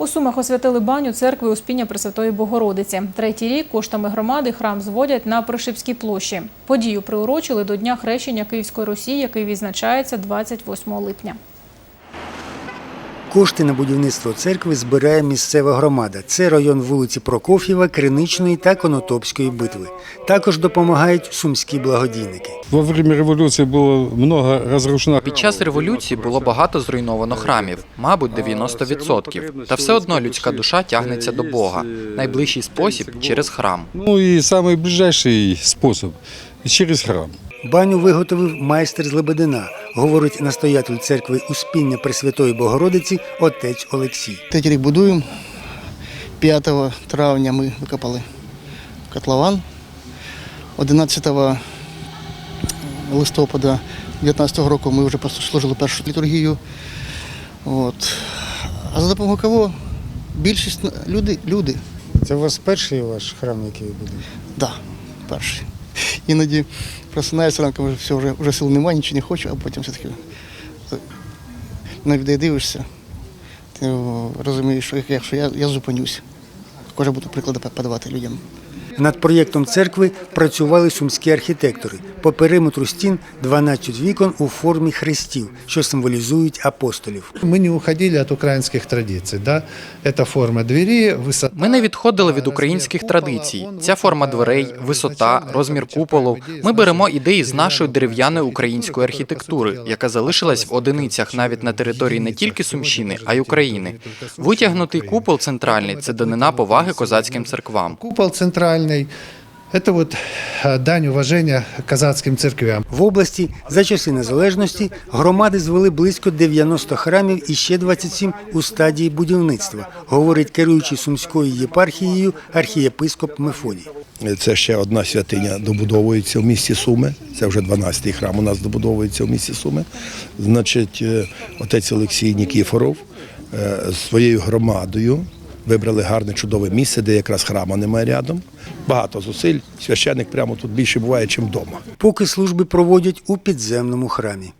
У Сумах освятили баню церкви Успіння Пресвятої Богородиці. Третій рік коштами громади храм зводять на Пришипській площі. Подію приурочили до Дня хрещення Київської Русі, який відзначається 28 липня. Кошти на будівництво церкви збирає місцева громада. Це район вулиці Прокоф'єва, Криничної та Конотопської битви. Також допомагають сумські благодійники. Во время революции было много разрушено. Під час революції було багато зруйновано храмів, мабуть, 90%. Та все одно людська душа тягнеться до Бога. Найближчий спосіб через храм. Ну и самый ближайший способ через храм. Баню виготовив майстер з Лебедина, говорить настоятель церкви Успіння Пресвятої Богородиці отець Олексій. Третій рік будуємо. 5 травня ми викопали котлован. 11 листопада 2019 року ми вже служили першу літургію. От. А за допомогою кого? Більшість на- люди. люди. Це у вас перший ваш храм, який ви будуєте? Да, перший. Іноді просинаюся ранком, все, вже, вже сил немає, нічого не хочу, а потім все-таки на людей дивишся, ти розумієш, що якщо я, я зупинюсь, кожен буду приклади подавати людям. Над проєктом церкви працювали сумські архітектори. По периметру стін 12 вікон у формі хрестів, що символізують апостолів. Мы не уходили от украинских традиций, да? Это форма двери, высота. Ми не відходили від українських традицій. Ця форма дверей, висота, розмір куполу. Ми беремо ідеї з нашої дерев'яної української архітектури, яка залишилась в одиницях навіть на території не тільки Сумщини, а й України. Витягнутий купол центральний це данина поваги козацьким церквам. Купол центральный. Это вот э, дань уважения к казацким церквям. В області за часи незалежності громади звели близько 90 храмів і ще 27 у стадії будівництва, говорить керуючий сумською єпархією архієпископ Мефодій. Це ще одна святиня добудовується в місті Суми. Це вже 12-й храм у нас добудовується в місті Суми. Значить, е, отець Олексій Нікіфоров е, з своєю громадою вибрали гарне чудове місце, де якраз храма немає рядом. Багато зусиль. Священник прямо тут більше буває, ніж вдома. Поки служби проводять у підземному храмі.